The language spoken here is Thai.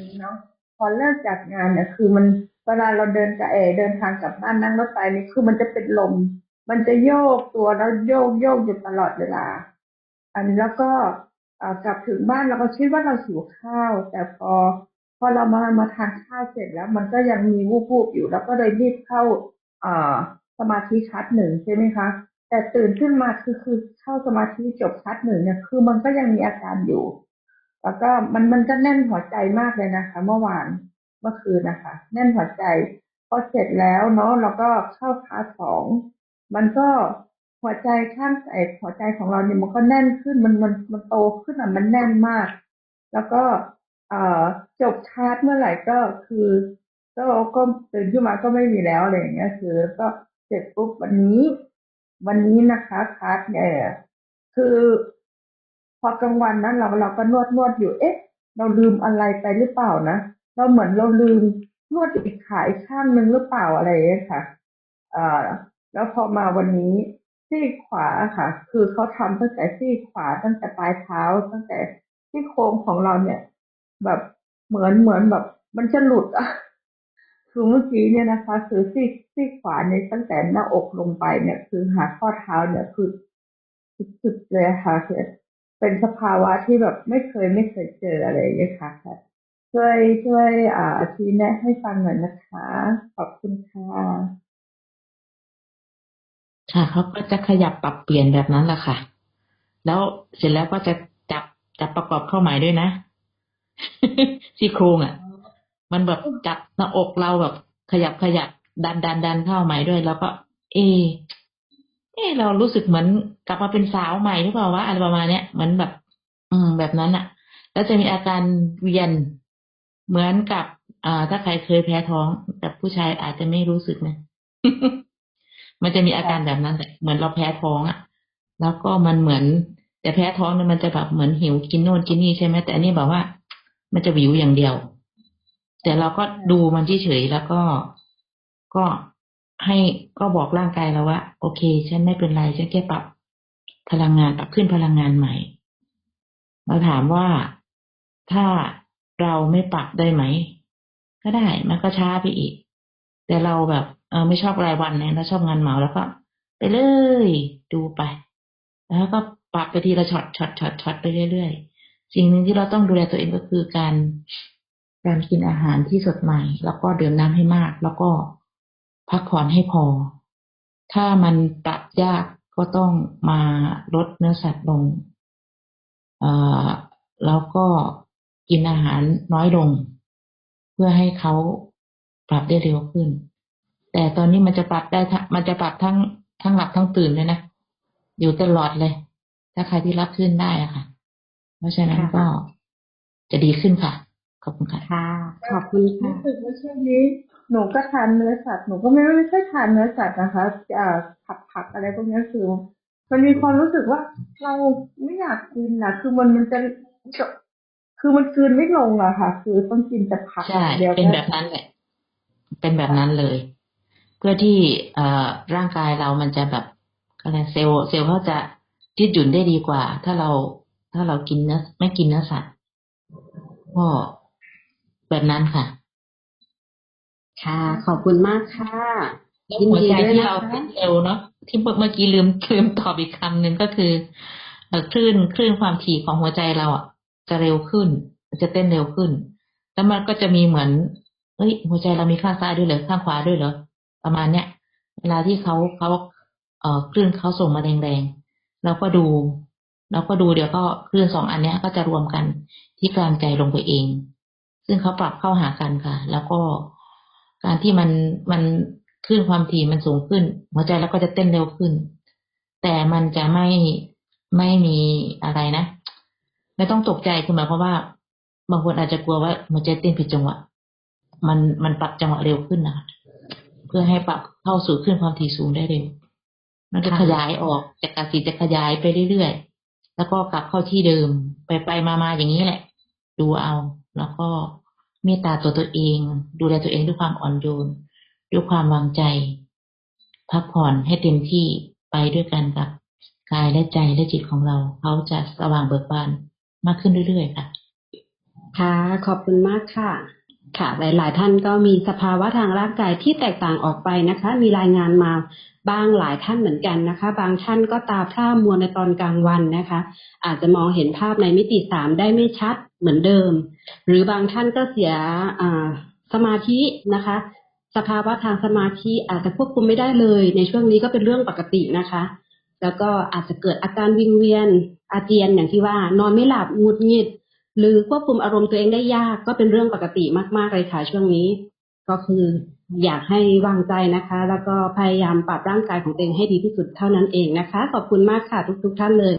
นี้เนาะพอเลิกจากงานเนี่ยคือมันเวลาเราเดินกับเอเดินทางกลับบ้านนั่งรถไฟนี่คือมันจะเป็นลม มันจะโยกตัวแล้วโยกโยกอยู่ตลอดเวลา อันนี้แล้วก็กลับถึงบ้านเราก็คิดว่าเราหิวข้าว แต่พอพอเรามามาทานข้าวเสร็จแล้ว มันก็ยังมีวูบๆอยู่ แล้วก็เลยรีบเข้าสมาธิชัดหนึ่งใช่ไหมคะแต่ตื่นขึ้นมาคือคือเข้าสมาธิจบชัดหนึ่งเนี่ยคือมันก็ยังมีอาการอยู่ แล้วก็มันมันก็แน่นหัวใจมากเลยนะคะ เมื่อวานเมื่อคืนนะคะ แน่นหัวใจพอเสร็จแล้วเนาะเราก็เข้าพาร์ทสองมันก็หัวใจข้างไอหัวใจของเราเนี่ยมันก็แน่นขึ้นมันมันมันโตขึ้นอะมันแน่นมาก แล้วก็เอ่อจบคลาสเมื่อไหร่ก็คือก็ก็ตื่นขึ้นมาก็ไม่มีแล้วอะไรอย่างเงี้ยคือก็เสร็จปุ๊บวันนี้ วันนี้นะคะคลาสเนี่ยคือ พอกลางวันนั้นเราเราก็นวดนวดอยู่เอ๊ะ เราลืมอะไรไปหรือเปล่านะเราเหมือนเราลืมนวดอีกขาอีกข้างหนึ่งหรือเปล่าอะไรอย่างเงี้ยค่ะอ่อแล้วพอมาวันนี้ซี่ขวาค่ะ คือเขาทำตั้งแต่ซี่ขวาตั้งแต่ปลายเท้า ตั้งแต่ที่โครงของเราเนี่ย แบบเหมือนเหมือนแบบ มันจะหลุดอะคือเมื่อกี้เนี่ยนะคะคือซี่ซี่ขวาเนี่ยตั้งแต่หน้าอกลงไปเนี่ย คือหาข้อเท้าเนี่ยคือสุดๆเลยค่ะคือ เป็นสภาวะที่แบบไม่เคยไม่เคยเจออะไรอย่างเงี้ยค่ะค่ะช่วยช่วยอ่าชี้แนะให้ฟังหน่อยนะคะ ขอบคุณค่ะค่ะเขาก็จะขยับปรับเปลี่ยนแบบนั้นแหละค่ะ แล้วเสร็จแล้วก็จะจับจับประกอบเข้าหมายด้วยนะซี่โครงอะ มันแบบจับหน้าอกเราแบบขยับขยับดันดันดันเข้าหมายด้วย แล้วก็ เอ เออเรารู้สึกเหมือนกลับมาเป็นสาวใหม่หรือเปล่าวะอะไรประมาณเนี้ยเหมือนแบบ อืม แบบนั้นอะ แล้วจะมีอาการเวียนเหมือนกับอ่าถ้าใครเคยแพ้ท้อง แต่ผู้ชายอาจจะไม่รู้สึกนะมันจะมีอาการแบบนั้นแหละเหมือนเราแพ้ท้องอะ แล้วก็มันเหมือนแต่แพ้ท้องเนี่ยมันจะแบบเหมือนหิวกินโน่นกินนี่ใช่ไหมแต่อันนี้แบบว่า มันจะวิวอย่างเดียว แต่เราก็ดูมันเฉยๆแล้วก็ก็ ให้ก็บอกร่างกายเราว่า โอเค ฉันไม่เป็นไรฉันแค่ปรับพลังงานปรับขึ้นพลังงานใหม่ เราถามว่าถ้าเราไม่ปรับได้ไหม ก็ได้มันก็ช้าไปอีก แต่เราแบบเออไม่ชอบรายวันเนี่ยเราชอบงานเหมาแล้วก็ไปเลยดูไป แล้วก็ปรับไปทีละช็อตช็อตช็อตช็อตไปเรื่อยๆ สิ่งหนึ่งที่เราต้องดูแลตัวเองก็คือการการกินอาหารที่สดใหม่ แล้วก็ดื่มน้ำให้มาก แล้วก็ พักผ่อนให้พอ ถ้ามันปรับยากก็ต้องมาลดเนื้อสัตว์ลงเอ่อแล้วก็กินอาหารน้อยลง เพื่อให้เขาปรับได้เร็วขึ้น แต่ตอนนี้มันจะปรับได้ มันจะปรับทั้งทั้งหลับทั้งตื่นเลยนะ อยู่ตลอดเลย ถ้าใครที่รับขึ้นได้อะค่ะ เพราะฉะนั้นก็จะดีขึ้นค่ะ ขอบคุณค่ะค่ะ ขอบคุณค่ะรู้สึกว่าช่วงนี้หนูก็ทานเนื้อสัตว์หนูก็ไม่ไม่ค่อยทานเนื้อสัตว์นะคะอ่าผักผักอะไรพวกนี้คือมันมีความรู้สึกว่าเราไม่อยากกินนะคือมันมันจะคือมันคืนไม่ลงอะค่ะ คือต้องกินแต่ผักใช่เดียวเป็นแบบนั้นแหละเป็นแบบนั้นเลย เพื่อที่เอ่อร่างกายเรามันจะแบบอะไรเซลล์เซลล์เขาจะยืดหยุ่นได้ดีกว่า ถ้าเราถ้าเรากินเนื้อไม่กินเนื้อสัตว์ก็ แบบนั้นค่ะ ค่ะ ขอบคุณมากค่ะแล้วยินหัวดีใจด้วยที่นะเราคะเต้นเร็วเนาะที่เมื่อเมื่อกี้ลืมลืมตอบอีกคำหนึ่งก็คือเอ่อคลื่นคลื่นความถี่ของหัวใจเราอะ จะเร็วขึ้น จะเต้นเร็วขึ้น แล้วมันก็จะมีเหมือนเฮ้ยหัวใจเรามีข้างซ้ายด้วยเหรอข้างขวาด้วยเหรอประมาณเนี้ยเวลาที่เขาเขาเอ่อคลื่นเขาส่งมาแรงๆเราก็ดูเราก็ดูเดี๋ยวก็คลื่นสองอันเนี้ยก็จะรวมกันที่กลางใจลงไปเอง ซึ่งเขาปรับเข้าหากันค่ะ แล้วก็การที่มันมันคลื่นความถี่มันสูงขึ้น หัวใจเราก็จะเต้นเร็วขึ้น แต่มันจะไม่ไม่มีอะไรนะไม่ต้องตกใจคือหมายความว่า บางคนอาจจะกลัวว่าหัวใจเต้นผิดจังหวะ มันมันปรับจังหวะเร็วขึ้นนะคะเพื่อให้ปรับเข้าสู่คลื่นความถี่สูงได้เร็ว มันจะขยายออกจากกาสีจะขยายไปเรื่อยๆแล้วก็กลับเข้าที่เดิมไปไปมามาอย่างนี้แหละ ดูเอา แล้วก็เมตตาตัวตัวเอง ดูแลตัวเองด้วยความอ่อนโยน ด้วยความวางใจ พักผ่อนให้เต็มที่ไปด้วยกันกับกายและใจและจิตของเรา เขาจะสว่างเบิกบานมากขึ้นเรื่อยๆค่ะ ค่ะ ขอบคุณมากค่ะ ค่ะ หลาย ๆ ท่านก็มีสภาวะทางร่างกายที่แตกต่างออกไปนะคะ มีรายงานมาบ้างหลายท่านเหมือนกันนะคะ บางท่านก็ตาพร่ามัวในตอนกลางวันนะคะ อาจจะมองเห็นภาพในมิติสามได้ไม่ชัดเหมือนเดิม หรือบางท่านก็เสียสมาธินะคะ สภาวะทางสมาธิอาจจะควบคุมไม่ได้เลย ในช่วงนี้ก็เป็นเรื่องปกตินะคะ แล้วก็อาจจะเกิดอาการวิงเวียนอาเจียนอย่างที่ว่านอนไม่หลับงุดหงิด หรือควบคุมอารมณ์ตัวเองได้ยากก็เป็นเรื่องปกติมาก ๆ เลยค่ะช่วงนี้ ก็คืออยากให้วางใจนะคะ แล้วก็พยายามปรับร่างกายของตัวเองให้ดีที่สุดเท่านั้นเองนะคะ ขอบคุณมากค่ะทุก ๆ ท่านเลย